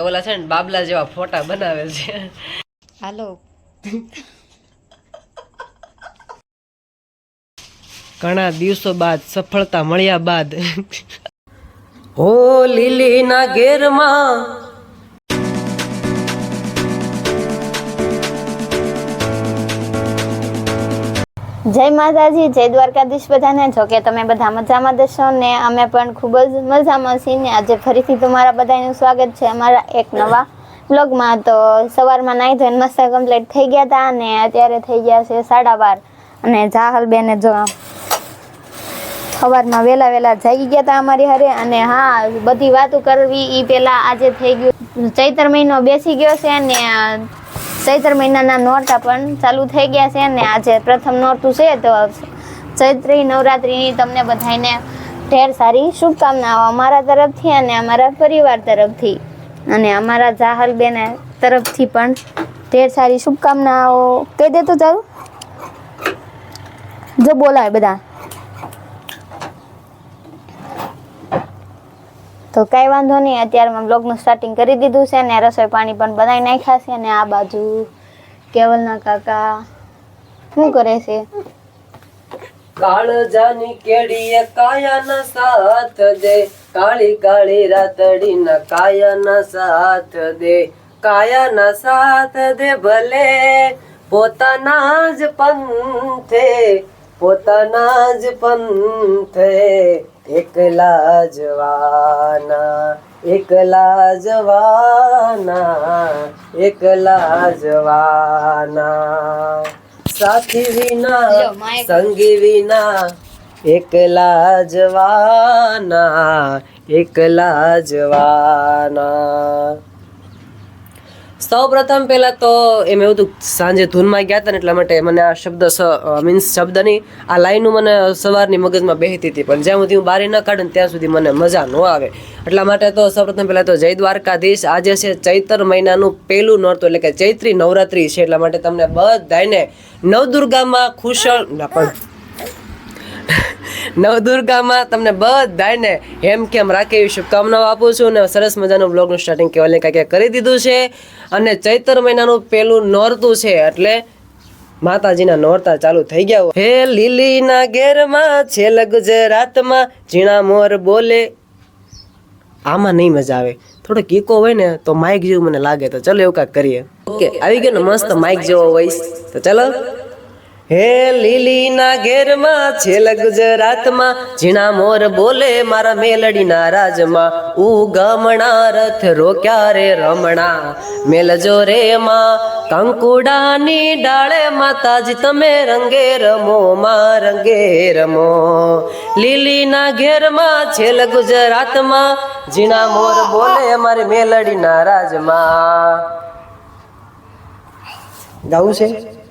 ઓલા છે ને બાબલા જેવા ફોટા બનાવે છે. હાલો. ઘણા દિવસો બાદ સફળતા મળ્યા બાદ. હો લીલીના ઘેરમાં જય માતાજી, જય દ્વારકાધીશ બધાને. જો કે તમે બધા મજામાં દેશો ને અમે પણ ખૂબ જ મજામાં છીએ ને આજે ફરીથી તમારા બધાનું સ્વાગત છે અમારા એક નવા બ્લોગમાં તો સવારમાં નાહી ધોઈને મસ્ત કમ્પ્લીટ થઈ ગયા હતા અને અત્યારે થઈ ગયા છે સાડા બાર. અને જાહલ બેને જો સવારમાં વહેલા વહેલા જાગી ગયા હતા અમારી હારે અને હા, બધી વાતો કરવી એ પહેલાં આજે થઈ ગયું. ચૈતર મહિનો બેસી ગયો છે અને ચૈત્ર મહિનાના નોરતા પણ ચાલુ થઈ ગયા છે અને આજે પ્રથમ નોરતું છે તો ચૈત્રી નવરાત્રિની તમને બધાને ઢેર સારી શુભકામનાઓ અમારા તરફથી અને અમારા પરિવાર તરફથી. અને અમારા જાહલ બેન તરફથી પણ ઢેર સારી શુભકામનાઓ. કહી દેતો ચાલુ. જો બોલાય બધા. તો કાંઈ વાંધો નહીં, અત્યારે મેં બ્લોગનું સ્ટાર્ટિંગ કરી દીધું છે ને, રસોઈ પાણી પણ બનાવી નાખ્યા છે અને આ બાજુ કેવલના કાકા, શું કરે છે? કાળજાની કેડીએ કાયાના સાથ દે, કાળી કાળી રાતડીના કાયાના સાથ દે, કાયાના સાથ દે ભલે, પોતાના જ પંથે, પોતાના જ પંથે. એકલા જવાના એકલા જવાના એકલા જવાના. સાથી વિના સંગી વિના એકલા જવાના એકલા જવાના. સૌ પ્રથમ પહેલા તો એમ એવું હતું સાંજે ધૂનમાં ગયા હતા ને એટલા માટે મને આ શબ્દ મીન્સ શબ્દની આ લાઈનું મને સવારની મગજમાં બેહતી હતી. પણ જ્યાં સુધી હું બારી ન કાઢું ત્યાં સુધી મને મજા ન આવે. એટલા માટે તો સૌપ્રથમ પહેલાં તો જય દ્વારકાધીશ. આજે છે ચૈતર મહિનાનું પહેલું નોરતું, એટલે કે ચૈત્રી નવરાત્રી છે. એટલા માટે તમને બધાને નવદુર્ગામાં ખુશળ પણ નવદુર્ગામાં તમને બધાને હેમ કેમ રાખે એવી શુભકામનાઓ આપું છું અને સરસ મજાનું બ્લોગનું સ્ટાર્ટિંગ કેવલને કાંઈક કરી દીધું છે. અને ચૈતર મહિનાનું પહેલું નોરતું છે એટલે માતાજીના નોરતા ચાલુ થઈ ગયા હે લીલીના ઘેરમાં છેલ ગુજરાતમાં ઝીણા મોર બોલે. આમાં નહીં મજા આવે. થોડો કીકો હોય ને તો માઇક જેવું મને લાગે તો ચલો એવું કાંઈક કરીએ. ઓકે આવી ગયો ને મસ્ત માઇક જેવો વોઇસ તો ચલો. હે લીલીના ઘેરમાં છેલ ગુજરાતમાં, ઝીણા મોર બોલે મારા મેલડીના રાજમાં ઉ ગમણા રથ રોક્યા રે રમણા. મેલજો રે માં, કંકુડાની ડાળે માતાજી, તમે રંગે રમો, માં રંગે રમો. લીલીના ઘેરમાં છેલ ગુજરાતમાં, ઝીણા મોર બોલે મારી મેલડીના રાજમાં. ગાવું છે?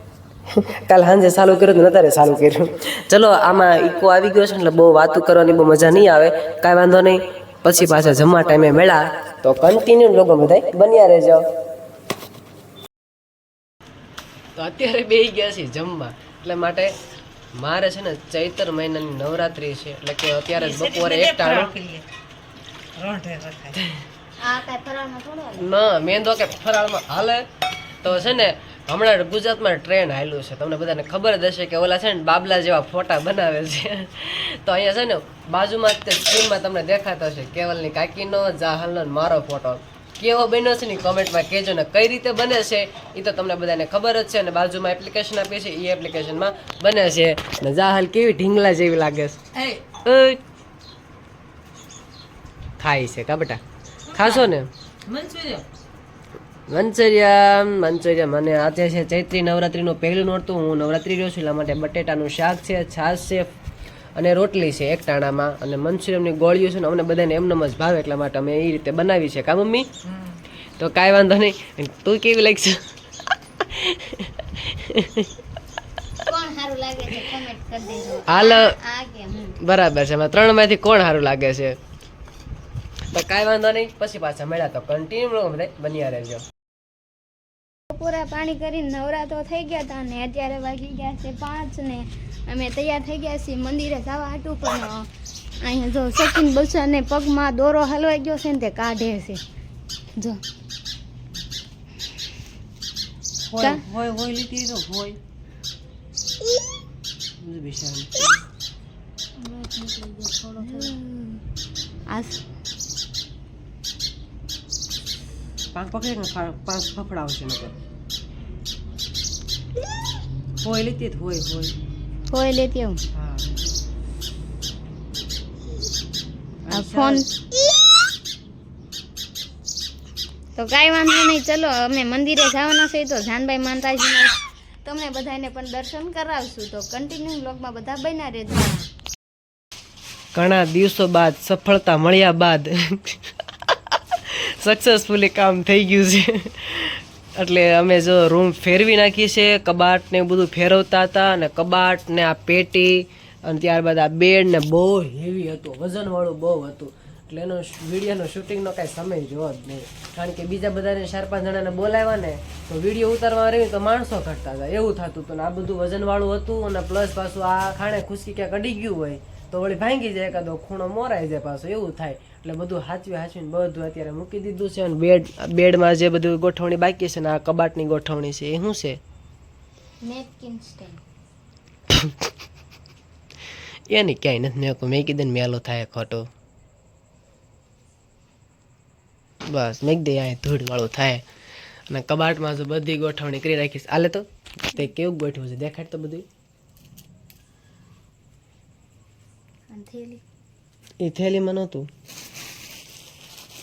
કાલ સાંજે ચાલુ કર્યું તો નતારે ચાલુ કર્યું. ચલો આમાં ઈકો આવી ગયો છે એટલે બહુ વાતો કરવાની બહુ મજા નહીં આવે. કાંઈ વાંધો નહીં. પછી પાછા જમવા ટાઈમે મેળા તો કન્ટિન્યુ લોકો બધા બન્યા રહેજો. તો અત્યારે બે ગયા છે જમવા. એટલે માટે મારે છે ને ચૈતર મહિનાની નવરાત્રી છે એટલે કે અત્યારે બપોરે એક ટાણું આ કાંઈ ફરાળમાં થોડો હાલે. ના મેં તો કે ફરાળમાં હાલે. તો છે ને હમણાં ગુજરાતમાં ટ્રેન હાલ્યું છે. તમને બધાને ખબર જ હશે કે ઓલા છે ને બાબલા જેવા ફોટા બનાવે છે. તો અહીંયા છે ને બાજુમાં જ તે સ્ક્રીનમાં તમને દેખાતો હશે કેવલની કાકીનો જાહલનો મારો ફોટો. કેવો બન્યો છે ને કોમેન્ટમાં કહેજો ને કઈ રીતે બને છે એ તો તમને બધાને ખબર જ છે અને બાજુમાં એપ્લિકેશન આપી છે એ એપ્લિકેશનમાં બને છે. ને જાહલ કેવી ઢીંગલા જેવી લાગે છે. ખાય છે કા બેટા? ખાશો ને? મંચુરિયન મંચુરિયન મને આજે છે ચૈત્રી નવરાત્રીનું પહેલું નોરતું. હું નવરાત્રી રહ્યો છું એટલા માટે બટેટાનું શાક છે છાશ છે અને રોટલી છે એક ટાણામાં. અને મંચુરિયનની ગોળીઓ છે ને અમને બધાને એમનેમ જ ભાવે એટલા માટે અમે એ રીતે બનાવી છે. કા મમ્મી? તો કાંઈ વાંધો નહીં. તું કેવી લાગશે? કોણ સારું લાગે છે? કોમેન્ટ કરી દેજો. હાલ. બરાબર છે. એમાં ત્રણમાંથી કોણ સારું લાગે છે? તો કાંઈ વાંધો નહીં. પછી પાછા મળ્યા તો કન્ટિન્યુ બધા બન્યા રહેજો. બપોરા પાણી કરીને નવરાતો થઈ ગયા હતા ને અત્યારે વાગી ગયા છે પાંચ ને. અમે તૈયાર થઈ ગયા છીએ મંદિરે જવા હાટું પણ અહીંયા જો સચિન બલસાને પગમાં દોરો હલવાઈ ગયો છે ને તે કાઢે છે. જો. હોય કા? હોય હોય લીધી તો હોય. પાંખ પકડે પાંખ ફફડાવશે નકર. હોય લેતી તો હોય હોય. હોય લેતી હું. હા ફોન તો કાંઈ વાંધો નહીં ચલો અમે મંદિરે જવાના છે તો જાનભાઈ માનતાજીના તમને બધાને પણ દર્શન કરાવશું તો કન્ટિન્યુ બ્લોગમાં બધા બન્યા રહેજો. ઘણા દિવસો બાદ સફળતા મળ્યા બાદ સક્સેસફુલી કામ થઈ ગયું છે. એટલે અમે જો રૂમ ફેરવી નાખી છે, કબાટ ને બધું ફેરવતા હતા અને કબાટ ને આ પેટી અને ત્યારબાદ આ બેડ ને બહુ હેવી હતું, વજનવાળું બહુ હતું. એટલે એનો વિડીયોનો શૂટિંગનો કાંઈ સમય જોવો જ નહીં. કારણ કે બીજા બધાને ચાર પાંચ જણાને બોલાવ્યા ને, તો વીડિયો ઉતારવા રહ્યું તો માણસો ઘટતા હતા. એવું થતું હતું ને આ બધું વજનવાળું હતું અને પ્લસ પાછું આ ખાણે ખુશકી ક્યાંક અડી ગયું હોય તો વળી ભાંગી જાય એકાદો ખૂણો મોરાઈ જાય પાછો એવું થાય. એટલે બધું હાચવી હાચવીને બધું અત્યારે મૂકી દીધું છે અને બેડ બેડમાં જે બધું ગોઠવણી બાકી છે ને આ કબાટની ગોઠવણી છે એ શું છે? એની ક્યાંય નથી મેં મેં કીધું ને મેલો થાય ખોટો. બસ મેં કીધું અહીંયા ધૂળ વાળું થાય. અને કબાટમાં જો બધી ગોઠવણી કરી રાખીશ. આલે તો તે કેવું ગોઠવું છે? દેખાડ તો બધું અને થેલી. એ થેલીમાં નહોતું.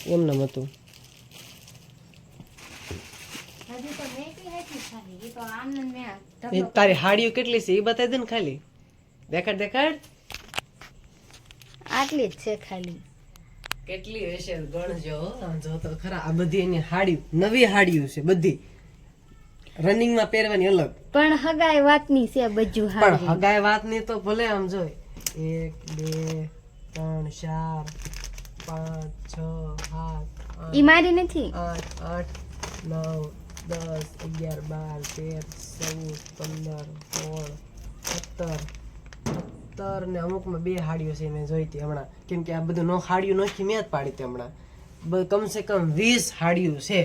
એમને હતું. હજી તો મેં કઈ હતી ખાલી એ તો આમને મેં એ ઢગલો તારી હાડીઓ કેટલી છે? એ બતાવી દે ને ખાલી. દેખાડ દેખાડ. આટલી જ છે ખાલી. કેટલી હશે ગણજો જો તો ખરા આ બધી એની હાડી નવી હાડીઓ છે બધી. રનિંગમાં પહેરવાની અલગ. પણ હગાય વાતની છે બધું પણ હગાય વાતની વાતની તો ભલે આમ જોઈ એક બે ત્રણ ચાર પાંચ છ સાત ઈ મારી નથી. આઠ આઠ નવ દસ અગિયાર બાર તેર ચૌદ પંદર સોળ સત્તર સત્તર ને અમુકમાં બે હાડીઓ છે મેં જોઈ હતી હમણાં. કેમ કે આ બધું નો હાડીઓ નોખી મેં જ પાડી હતી હમણાં. કમસે કમ વીસ હાડીઓ છે.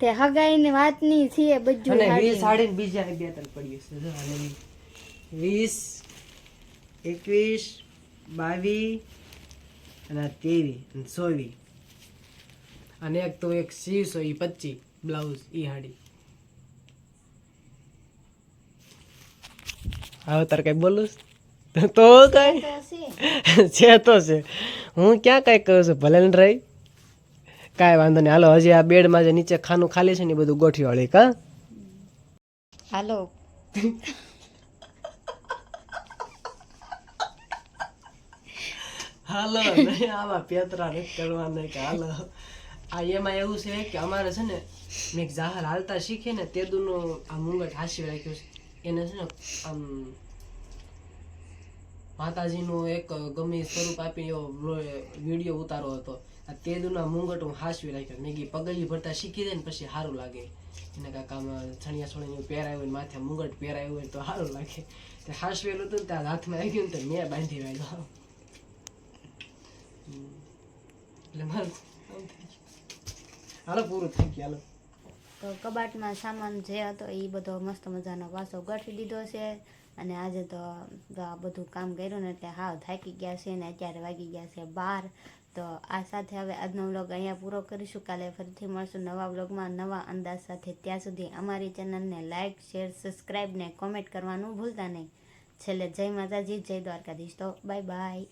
તે હગાઈ ને વાતની છે બધું અને વીસ હાડી. ને બીજા બે ત્રણ પડ્યું છે. વીસ એકવીસ બાવીસ અને ત્રેવીસ અને ચોવીસ. અને એક તો એક સીવસો એ પચીસ. બ્લાઉઝ ઈ હાડી. હવે તારે કઈ બોલું તો કઈ? છે. છે તો છે. હું ક્યાં કઈ કહું છું? ભલે ને રહી. કાંઈ વાંધો નહીં. હાલો હજી આ બેડમાં જે નીચે ખાનું ખાલી છે ને એ બધું ગોઠવી વળી કા? હાલો. હાલો નહીં આવા પેતરા નથી કરવાના કે હાલો. આ એમાં એવું છે કે અમારે છે ને મેં જાહર હાલતા શીખે ને તે દુનો આ મુંગટ હાસી રાખ્યો છે. એને છે ને આમ માતાજીનું એક ગમે સ્વરૂપ આપી એવો વીડિયો ઉતારો હતો. આ તે દુના મુંગટ હું હાસવી રાખ્યો. મેં કીધું પગલી ભરતા શીખી દે ને પછી સારું લાગે. એને કાંક આમ છણિયા છોડીને પહેરાયું હોય ને માથે મુંગટ પહેરાયું હોય તો સારું લાગે. તે હાસવેલું હતું ને ત્યાં હાથમાં આવી ગયું ને તો મેં બાંધી વાળ્યો તો કબાટમાં સામાન જે હતો એ બધો મસ્ત મજાનો પાછો ગઠી દીધો છે. અને આજે તો બધું કામ કર્યું ને એટલે હાવ થાકી ગયા છે ને અત્યારે વાગી ગયા છે બાર. તો આ સાથે હવે આજનો વ્લોગ અહીંયા પૂરો કરીશું. કાલે ફરીથી મળશું નવા વ્લોગમાં નવા અંદાજ સાથે. ત્યાં સુધી અમારી ચેનલને લાઇક શેર સબસ્ક્રાઈબ ને કોમેન્ટ કરવાનું ભૂલતા નહીં. છેલ્લે જય માતાજી, જય દ્વારકાધીશ. તો બાય બાય.